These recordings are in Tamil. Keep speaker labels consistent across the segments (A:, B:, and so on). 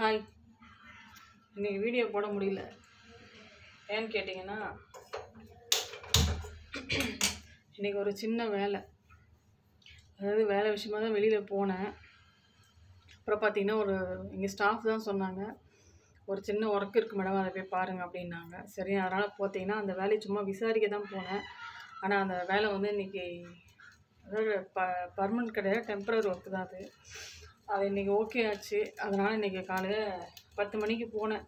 A: ஹாய் இன்றைக்கி வீடியோ போட முடியல. ஏன்னு கேட்டிங்கன்னா இன்னைக்கு ஒரு சின்ன வேலை. அதாவது வேலை விஷயமா தான் வெளியில் போனேன். அப்புறம் பார்த்தீங்கன்னா ஒரு எங்கள் ஸ்டாஃப் தான் சொன்னாங்க ஒரு சின்ன ஒர்க் இருக்குது மேடம் அதை போய் பாருங்கள் அப்படின்னாங்க. சரி அதனால் பார்த்தீங்கன்னா அந்த வேலையை சும்மா விசாரிக்க தான் போனேன். ஆனால் அந்த வேலை வந்து இன்னைக்கு அதாவது ப பர்மனெண்ட் கிடையாது டெம்பரரி ஒர்க் தான் அது. அது இன்றைக்கி ஓகே ஆச்சு. அதனால் இன்றைக்கி காலையில் பத்து மணிக்கு போனேன்.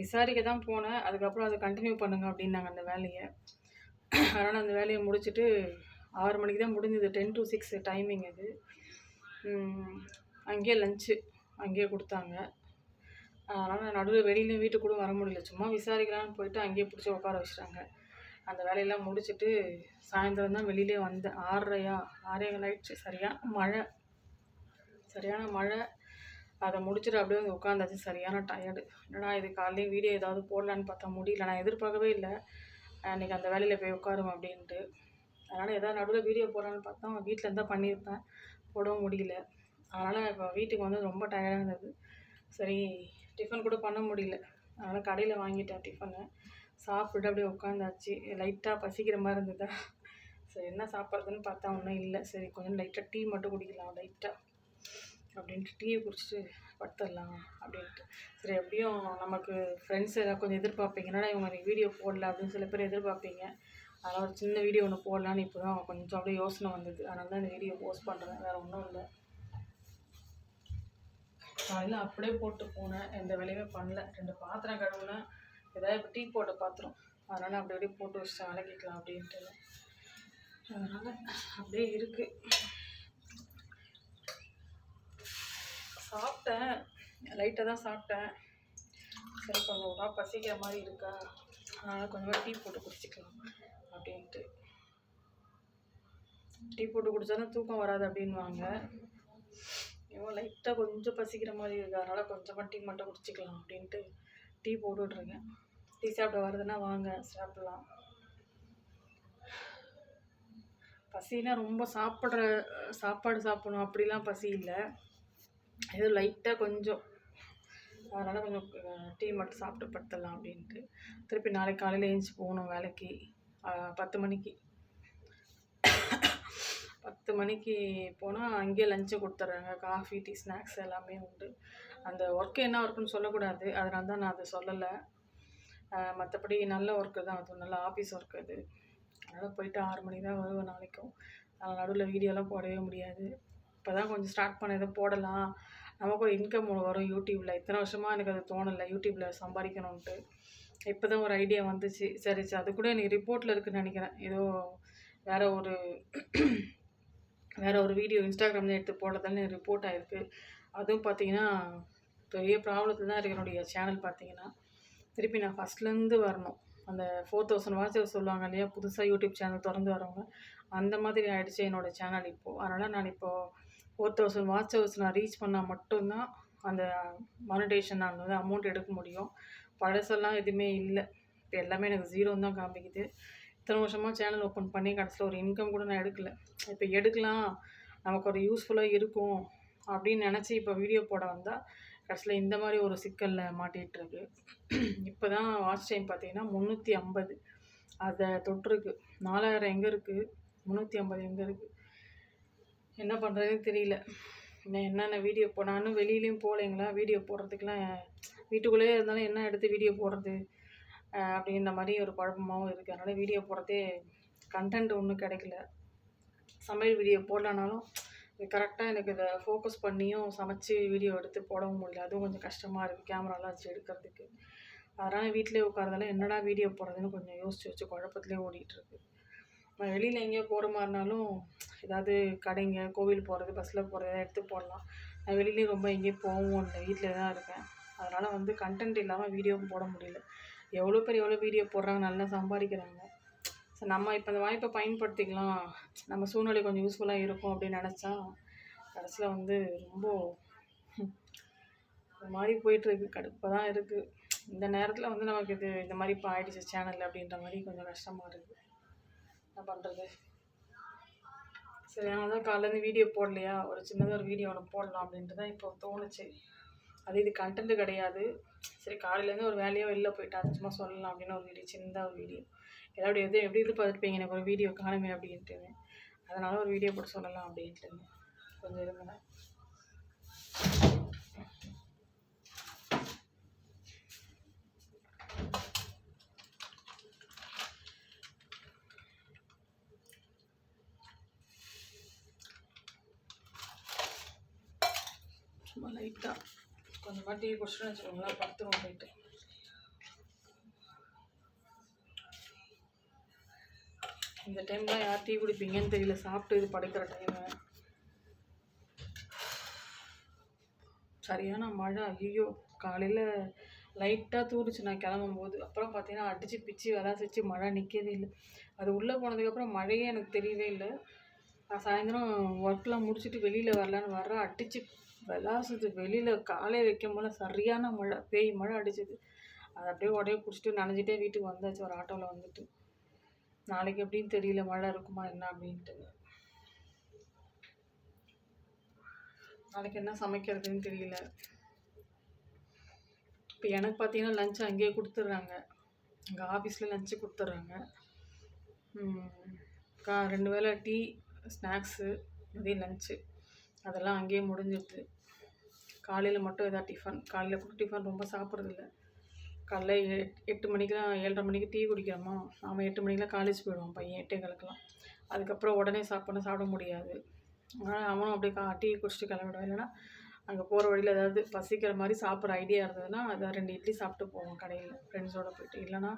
A: விசாரிக்க தான் போனேன். அதுக்கப்புறம் அதை கண்டினியூ பண்ணுங்க அப்படின்னாங்க அந்த வேலையை. அதனால் அந்த வேலையை முடிச்சுட்டு ஆறு மணிக்கு தான் முடிஞ்சது. டென் டு சிக்ஸ் டைமிங் அது. அங்கேயே லஞ்சு அங்கேயே கொடுத்தாங்க. அதனால் நடுவில் வெளியிலையும் வீட்டுக்கு கூட வர முடியல. சும்மா விசாரிக்கலான்னு போயிட்டு அங்கேயே பிடிச்சி உட்கார வச்சுட்டாங்க. அந்த வேலையெல்லாம் முடிச்சுட்டு சாயந்தரம் தான் வெளியிலே வந்தேன். ஆறரையா? ஆறே ஆயிடுச்சு. சரியாக மழை. சரியான மழை. அதை முடிச்சுட்டு அப்படியே வந்து உட்காந்தாச்சு சரியான டயர்டு என்னடா இது காலையிலேயும் வீடியோ ஏதாவது போடலான்னு பார்த்தா முடியல. நான் எதிர்பார்க்கவே இல்லை. அன்றைக்கி அந்த வேலையில் போய் உட்காரும் அப்படின்ட்டு. அதனால் எதாவது நடுவில் வீடியோ போடலான்னு பார்த்தா வீட்டில் இருந்தால் பண்ணியிருப்பேன் போடவும் முடியல. அதனால் இப்போ வீட்டுக்கு வந்து ரொம்ப டயர்டாக இருந்தது. சரி டிஃபன் கூட பண்ண முடியல. அதனால் கடையில் வாங்கிட்டேன் டிஃபனை சாப்பிட்டு அப்படியே உட்காந்தாச்சு லைட்டாக பசிக்கிற மாதிரி இருந்ததா? சரி என்ன சாப்பிட்றதுன்னு பார்த்தா ஒன்றும் இல்லை. சரி கொஞ்சம் லைட்டாக டீ மட்டும் குடிக்கலாம் லைட்டாக அப்படின்ட்டு டீயை குடிச்சிட்டு படுத்துடலாம் அப்படின்ட்டு. சரி எப்படியும் நமக்கு ஃப்ரெண்ட்ஸ் ஏதாவது கொஞ்சம் எதிர்பார்ப்பீங்க. என்னடா இவங்க எனக்கு வீடியோ போடல அப்படின்னு சில பேர் எதிர்பார்ப்பீங்க. அதனால் ஒரு சின்ன வீடியோ ஒன்று போடலான்னு இப்போ தான் கொஞ்சம் அப்படியே யோசனை வந்தது. அதனால தான் இந்த வீடியோ போஸ்ட் பண்ணுறேன் வேறு ஒன்றும் இல்லை. காலையில் அப்படியே போட்டு போனேன். எந்த வேலையுமே பண்ணல. ரெண்டு பாத்திரம் கழுவுனேன் ஏதாவது இப்போ டீ போட்ட பாத்திரம். அதனால் அப்படி அப்படியே போட்டு வச்சு விளக்கிக்கலாம் அப்படின்ட்டு. அதனால் அப்படியே இருக்குது சாப்பிட்டேன். லைட்டாக தான் சாப்பிட்டேன். சரி கொஞ்சம் ஒரு பசிக்கிற மாதிரி இருக்கா? அதனால் கொஞ்சமாக டீ போட்டு குடிச்சிக்கலாம் அப்படின்ட்டு. டீ போட்டு குடித்தாலும் தூக்கம் வராது அப்படின்வாங்க இவன் லைட்டாக கொஞ்சம் பசிக்கிற மாதிரி இருக்குது அதனால் கொஞ்சமாக டீ மட்டும் குடிச்சிக்கலாம் அப்படின்ட்டு டீ போட்டுட்ருக்கேன் டீ சாப்பிட வருதுன்னா வாங்க சாப்பிட்லாம். பசினா ரொம்ப சாப்பிட்ற சாப்பாடு சாப்பிடணும். அப்படிலாம் பசி இல்லை. ஏதோ லைட்டாக கொஞ்சம். அதனால் கொஞ்சம் டீ மட்டும் சாப்பிட்டு படுத்துடலாம் அப்படின்ட்டு. திருப்பி நாளைக்கு காலையில் எழுந்துச்சி போகணும் வேலைக்கு. பத்து மணிக்கு. பத்து மணிக்கு போனால் அங்கேயே லஞ்சு கொடுத்துட்றாங்க. காஃபி டீ ஸ்நாக்ஸ் எல்லாமே உண்டு. அந்த ஒர்க்கு என்ன ஒர்க்குன்னு சொல்லக்கூடாது. அதனால தான் நான் அதை சொல்லலை. மற்றபடி நல்ல ஒர்க்கு தான். அது நல்ல ஆஃபீஸ் ஒர்க் அது. அதனால் போயிட்டு ஆறு மணிக்கு தான் வருவேன் நாளைக்கும். நடுவில் வீடியோலாம் போடவே முடியாது. இப்போ தான் கொஞ்சம் ஸ்டார்ட் பண்ண இதை போடலாம். நமக்கு ஒரு இன்கம் வரும் யூடியூப்பில் இத்தனை வருஷமாக எனக்கு அது தோணலை. யூடியூப்பில் சம்பாதிக்கணுன்ட்டு இப்போ தான் ஒரு ஐடியா வந்துச்சு. சரி சரி. அது கூட எனக்கு ரிப்போர்ட்டில் இருக்குன்னு நினைக்கிறேன். ஏதோ வேற ஒரு வேற ஒரு வீடியோ இன்ஸ்டாகிராமில் எடுத்து போடுறதால ரிப்போர்ட் ஆகிருக்கு அதுவும் பார்த்தீங்கன்னா பெரிய ப்ராப்ளத்தில் தான் இருக்குது என்னுடைய சேனல் பார்த்தீங்கன்னா திருப்பி நான் ஃபஸ்ட்லேருந்து வரணும். அந்த ஃபோர் தௌசண்ட் வாட்சர் சொல்லுவாங்க இல்லையா? புதுசாக யூடியூப் சேனல் திறந்து வரவங்க. அந்த மாதிரி ஆகிடுச்சு என்னோடய சேனல் இப்போது அதனால் நான் இப்போது ஃபோர் தௌசண்ட் வாட்ச் ஹவர்ஸ் நான் ரீச் பண்ணால் மட்டும்தான் அந்த மானிட்டேஷன் நான் வந்து அமௌண்ட் எடுக்க முடியும். பழசெல்லாம் எதுவுமே இல்லை. இப்போ எல்லாமே எனக்கு ஜீரோன்னு தான் காமிக்குது. இத்தனை வருஷமாக சேனல் ஓப்பன் பண்ணி கடைசியில் ஒரு இன்கம் கூட நான் எடுக்கல. இப்போ எடுக்கலாம். நமக்கு ஒரு யூஸ்ஃபுல்லாக இருக்கும் அப்படின்னு நினச்சி இப்போ வீடியோ போட வந்தால் கடைசியில் இந்த மாதிரி ஒரு சிக்கலில் மாட்டிகிட்ருக்கு இப்போ தான் வாட்ச் டைம் பார்த்தீங்கன்னா முந்நூற்றி ஐம்பது. அதை தொட்டிருக்கு. நாலாயிரம் எங்கே இருக்குது முந்நூற்றி ஐம்பது எங்கே இருக்குது என்ன பண்ணுறதுன்னு தெரியல. நான் என்னென்ன வீடியோ போ நானும் வெளியிலையும் போகலைங்களா? வீடியோ போடுறதுக்கெலாம் வீட்டுக்குள்ளேயே இருந்தாலும் என்ன எடுத்து வீடியோ போடுறது? அப்படின்ற மாதிரி ஒரு குழப்பமாகவும் இருக்குது அதனால் வீடியோ போடுறதே கண்டென்ட் ஒன்றும் கிடைக்கல. சமையல் வீடியோ போடலனாலும் கரெக்டாக எனக்கு இதை ஃபோக்கஸ் பண்ணியும் சமைச்சு வீடியோ எடுத்து போடவும் முடியல. அதுவும் கொஞ்சம் கஷ்டமாக இருக்குது கேமராலாம் வச்சு எடுக்கிறதுக்கு. அதனால் வீட்டிலே உட்காரதால என்னடா வீடியோ போடுறதுன்னு கொஞ்சம் யோசிச்சு வச்சு குழப்பத்துலேயே ஓடிட்டுருக்கு நம்ம வெளியில் எங்கேயோ போகிற மாதிரினாலும் ஏதாவது கடைங்க கோவில் போகிறது பஸ்ஸில் போகிறது எதாவது எடுத்து போடலாம் நான் வெளியிலேயும் ரொம்ப எங்கேயும் போகவும் இல்லை. வீட்டில் தான் இருக்கேன் அதனால் வந்து கண்டென்ட் இல்லாமல் வீடியோவும் போட முடியல. எவ்வளோ பேர் எவ்வளோ வீடியோ போடுறாங்க நல்லா சம்பாதிக்கிறாங்க. ஸோ நம்ம இப்போ இந்த வாய்ப்பை பயன்படுத்திக்கலாம். நம்ம சூழ்நிலை கொஞ்சம் யூஸ்ஃபுல்லாக இருக்கும் அப்படின்னு நினச்சா கடைசியில் வந்து ரொம்ப ஒரு மாதிரி போயிட்டுருக்கு. கடுப்பாக தான் இருக்குது இந்த நேரத்தில் வந்து நமக்கு இது இந்த மாதிரி இப்போ ஆயிடுச்சு சேனல் அப்படின்ற மாதிரி கொஞ்சம் கஷ்டமாக இருக்குது என்ன பண்ணுறது சரி அதனால் தான் காலையிலேருந்து வீடியோ போடலையா? ஒரு சின்னதாக ஒரு வீடியோ ஒன்று போடலாம் அப்படின்ட்டு தான் இப்போ தோணுச்சு. அது இது கண்டென்ட் கிடையாது. சரி காலையிலேருந்து ஒரு வேலையோ வெளில போயிட்டா அது சும்மா சொல்லலாம் அப்படின்னு ஒரு வீடியோ சின்னதாக ஒரு வீடியோ எல்லாரும் எது எப்படி எதிர்பார்த்துருப்பீங்க? எனக்கு ஒரு வீடியோ காணுமே அப்படின்ட்டு. அதனால் ஒரு வீடியோ போட்டு சொல்லலாம் அப்படின்ட்டு கொஞ்சம் இருந்தேன் சும்மா லைட்டாக கொஞ்சமாக டீ குடிச்சிட்டு வச்சுக்கோங்களேன் படுத்துருவோம் போயிட்டு இந்த டைம்லாம் யார் டீ குடிப்பீங்கன்னு தெரியல சாப்பிட்டு இது படுக்கிற டைமு சரியான மழை ஐயோ காலையில் லைட்டாக தூரிச்சு நான் கிளம்பும் போது அப்புறம் பார்த்தீங்கன்னா அடித்து பிச்சு விளாசிச்சு மழை நிற்கவே இல்லை. அது உள்ளே போனதுக்கப்புறம் மழையே எனக்கு தெரியவே இல்லை. நான் சாயந்தரம் ஒர்க்லாம் முடிச்சுட்டு வெளியில் வரலான்னு வர்றேன். அடித்து விளாசுது. வெளியில் காலையில் வைக்கும் போல சரியான மழை பேய் மழை அடிச்சுது. அதை அப்படியே உடைய பிடிச்சிட்டு நனைஞ்சிட்டே வீட்டுக்கு வந்தாச்சு ஒரு ஆட்டோவில் வந்துட்டு. நாளைக்கு எப்படின்னு தெரியல மழை இருக்குமா என்ன அப்படின்ட்டு. நாளைக்கு என்ன சமைக்கிறதுன்னு தெரியல. இப்போ எனக்கு பார்த்தீங்கன்னா லஞ்ச் அங்கேயே கொடுத்துட்றாங்க. எங்கள் ஆஃபீஸில் லஞ்சு கொடுத்துட்றாங்க. கா ரெண்டு வேளை டீ ஸ்நாக்ஸு இதே லஞ்சு அதெல்லாம் அங்கேயே முடிஞ்சிடுது. காலையில் மட்டும் எதாவது டிஃபன் காலையில் கூட டிஃபன் ரொம்ப சாப்பிட்றதில்ல. காலைல எட்டு மணிக்கெலாம் ஏழரை மணிக்கு டீ குடிக்கிறோமா? அவன் எட்டு மணிக்கெலாம் காலேஜ் போயிடுவான் பையன் எட்டே கலக்கலாம் அதுக்கப்புறம் உடனே சாப்பிட்ணும் சாப்பிட முடியாது. அதனால் அவனும் அப்படியே கா டீ குடிச்சிட்டு கிளம்பிடுவான். இல்லைன்னா அங்கே போகிற வழியில் ஏதாவது பசிக்கிற மாதிரி சாப்பிட்ற ஐடியா இருந்ததுன்னா அதை ரெண்டு இட்லி சாப்பிட்டு போவோம் கடையில் ஃப்ரெண்ட்ஸோடு போயிட்டு. இல்லைனா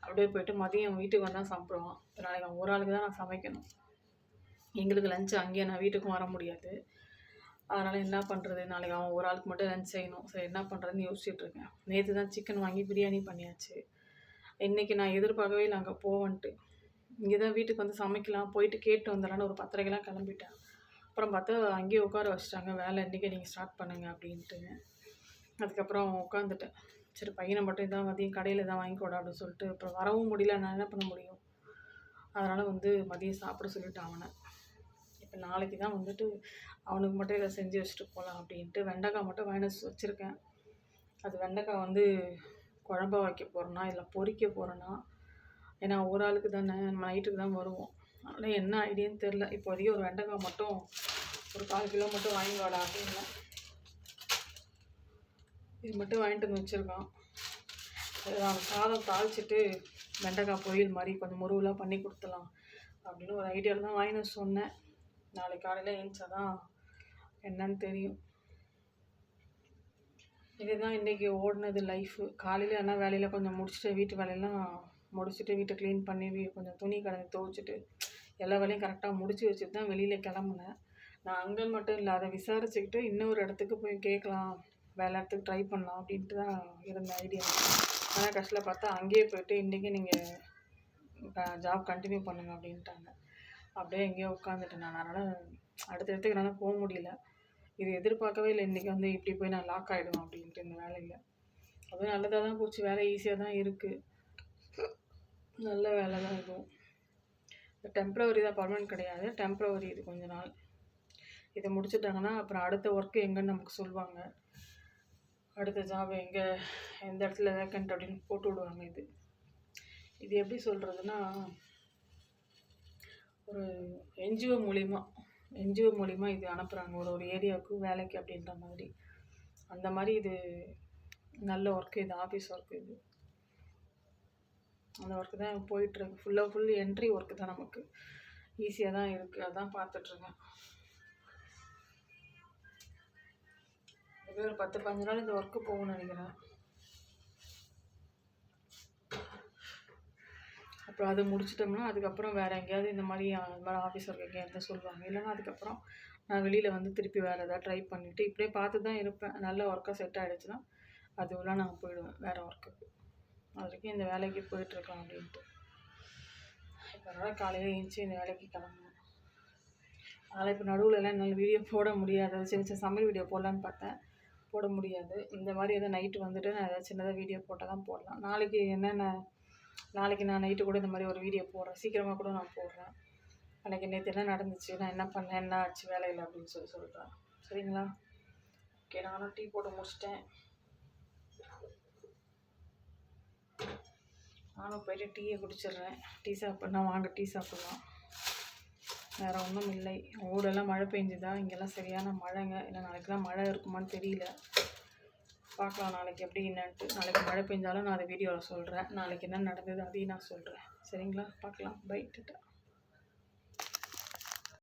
A: அப்படியே போயிட்டு மதியம் வீட்டுக்கு வந்தால் சாப்பிடுவான். இப்போ நாளைக்கு ஒரு ஆளுக்கு தான் நான் சமைக்கணும். எங்களுக்கு லஞ்சு அங்கேயே நான் வீட்டுக்கும் வர முடியாது. அதனால் என்ன பண்ணுறது நாளைக்கு அவன் ஒரு ஆளுக்கு மட்டும் லஞ்ச் செய்யணும். சரி என்ன பண்ணுறதுன்னு யோசிச்சுட்ருக்கேன் நேற்று தான் சிக்கன் வாங்கி பிரியாணி பண்ணியாச்சு. இன்றைக்கி நான் எதிர்பார்க்கவே இல்லை அங்கே போவன்ட்டு. இங்கே தான் வீட்டுக்கு வந்து சமைக்கலாம். போயிட்டு கேட்டு வந்துடலான்னு ஒரு பத்திரிக்கைலாம் கிளம்பிட்டேன். அப்புறம் பார்த்தா அங்கேயே உட்கார வச்சுட்டாங்க. வேலை இன்றைக்கி நீங்கள் ஸ்டார்ட் பண்ணுங்கள் அப்படின்ட்டு. அதுக்கப்புறம் உட்காந்துட்டேன். சரி பையனை மட்டும் இதான் மதியம் கடையில் தான் வாங்கிக்கோடா அப்படின்னு சொல்லிட்டு அப்புறம் வரவும் முடியல. நான் என்ன பண்ண முடியும்? அதனால் வந்து மதியம் சாப்பிட சொல்லிவிட்டு அவனை. இப்போ நாளைக்கு தான் வந்துட்டு அவனுக்கு மட்டும் இதை செஞ்சு வச்சுட்டு போகலாம் அப்படின்ட்டு வெண்டைக்காய் மட்டும் வாங்கினஸ் வச்சுருக்கேன். அது வெண்டைக்காய் வந்து குழம்ப வைக்க போகிறேன்னா இல்லை பொறிக்க போகிறேன்னா ஏன்னா ஒரு ஆளுக்கு தானே நைட்டுக்கு தான் வருவோம். அதனால் என்ன ஐடியான்னு தெரில இப்போதைக்கு ஒரு வெண்டைக்காய் மட்டும் ஒரு கால் கிலோ மட்டும் வாங்கி வாடா அப்படின்னு. இது மட்டும் வாங்கிட்டு வந்து வச்சுருக்கான். அவன் சாதம் தாளிச்சிட்டு வெண்டைக்காய் பொரியல் மாதிரி கொஞ்சம் முருவலாக பண்ணி கொடுத்துலாம் அப்படின்னு ஒரு ஐடியாவில் தான் வாங்கினு சொன்னேன். நாளைக்கு காலையில் எழுந்தா தான் என்னன்னு தெரியும். இதுதான் இன்றைக்கி ஓடினது லைஃபு காலையில் ஆனால் வேலையில் கொஞ்சம் முடிச்சுட்டு வீட்டு வேலையெல்லாம் முடிச்சுட்டு வீட்டை க்ளீன் பண்ணி கொஞ்சம் துணி கடந்து துவைச்சிட்டு எல்லா வேலையும் கரெக்டாக முடிச்சு வச்சுட்டு தான் வெளியில் கிளம்புனேன். நான் அங்கே மட்டும் இல்லை அதை விசாரிச்சுக்கிட்டு இன்னொரு இடத்துக்கு போய் கேட்கலாம் வேலை இடத்துக்கு ட்ரை பண்ணலாம் அப்படின்ட்டு தான் இருந்த ஐடியா ஆனால் கஷ்டத்தில் பார்த்தா அங்கேயே போயிட்டு இன்றைக்கி நீங்கள் ஜாப் கண்டினியூ பண்ணுங்கள் அப்படின்ட்டாங்க. அப்படியே எங்கேயோ உட்காந்துட்டேன் நான். அதனால் அடுத்த இடத்துக்கு என்னால் போக முடியல. இது எதிர்பார்க்கவே இல்லை. இன்றைக்கி வந்து இப்படி போய் நான் லாக் ஆகிடுவேன் அப்படின்ட்டு இந்த வேலையில். அதுவும் நல்லதாக தான் போச்சு. வேலை ஈஸியாக தான் இருக்குது நல்ல வேலை தான் இதுவும். டெம்ப்ரவரி தான் பர்மனெண்ட் கிடையாது. டெம்ப்ரவரி இது கொஞ்ச நாள். இதை முடிச்சுட்டாங்கன்னா அப்புறம் அடுத்த ஒர்க்கு எங்கேன்னு நமக்கு சொல்லுவாங்க. அடுத்த ஜாப் எங்கே எந்த இடத்துல வேக்கண்ட் அப்படின்னு போட்டு விடுவாங்க இது. இது எப்படி சொல்கிறதுனா ஒரு என்ஜிஓ மூலிமா என்ஜிஓ மூலிமா இது அனுப்புகிறாங்க ஒரு ஒரு ஏரியாவுக்கு வேலைக்கு அப்படின்ற மாதிரி. அந்த மாதிரி இது நல்ல ஒர்க்கு இது ஆஃபீஸ் ஒர்க்கு இது. அந்த ஒர்க்கு தான் போயிட்டுருக்கு. ஃபுல்லாக ஃபுல் என்ட்ரி ஒர்க்கு தான் நமக்கு. ஈஸியாக தான் இருக்குது அதான் பார்த்துட்ருக்கேன் ஒரு பத்து பதினஞ்சு நாள் இந்த ஒர்க்கு போகணும்னு நினைக்கிறேன். அப்புறம் அதை முடிச்சிட்டோம்னா அதுக்கப்புறம் வேறு எங்கேயாவது இந்த மாதிரி அந்த மாதிரி ஆஃபீஸ் ஒர்க் எங்கேயாவது சொல்லுவாங்க. இல்லைன்னா அதுக்கப்புறம் நான் வெளியில் வந்து திருப்பி வேறு எதாவது ட்ரை பண்ணிவிட்டு இப்படியே பார்த்து தான் இருப்பேன். நல்ல ஒர்க்காக செட் ஆகிடுச்சுன்னா அது நான் போயிடுவேன் வேறு ஒர்க்குக்கு அது வரைக்கும் இந்த வேலைக்கு போயிட்டுருக்கலாம் அப்படின்ட்டு. இப்போ அதனால் காலையில் எழுந்துச்சி இந்த வேலைக்கு கிளம்பணும். அதனால் இப்போ நடுவில் எல்லாம் என்னால் வீடியோ போட முடியாது. சின்ன சின்ன சமையல் வீடியோ போடலான்னு பார்த்தேன். போட முடியாது. இந்த மாதிரி எதாவது நைட்டு வந்துட்டு நான் ஏதாவது சின்னதாக வீடியோ போட்டால் தான் போடலாம். நாளைக்கு என்னென்ன நாளைக்கு நான் நைட்டு கூட இந்த மாதிரி ஒரு வீடியோ போடுறேன். சீக்கிரமாக கூட நான் போடுறேன். அன்றைக்கி நேற்று என்ன நடந்துச்சு நான் என்ன பண்ணேன் என்ன ஆச்சு வேலையில் அப்படின்னு சொல்லி சொல்கிறேன் சரிங்களா? ஓகே நானும் டீ போட்டு முடிச்சிட்டேன். நானும் போயிட்டு டீயை குடிச்சிடுறேன். டீ சாப்பிட்னா வாங்க டீ சாப்பிட்லாம். வேறு ஒன்றும் இல்லை. ஊரெல்லாம் மழை பெஞ்சுதா? இங்கெல்லாம் சரியான மழைங்க. இல்லை நாளைக்கு தான் மழை இருக்குமான்னு தெரியல. பார்க்கலாம் நாளைக்கு எப்படி என்னன்ட்டு. நாளைக்கு மழை பெஞ்சாலும் நான் அதை வீடியோவில் சொல்கிறேன் நாளைக்கு என்ன நடந்தது அதையும் நான் சொல்கிறேன் சரிங்களா? பார்க்கலாம். பை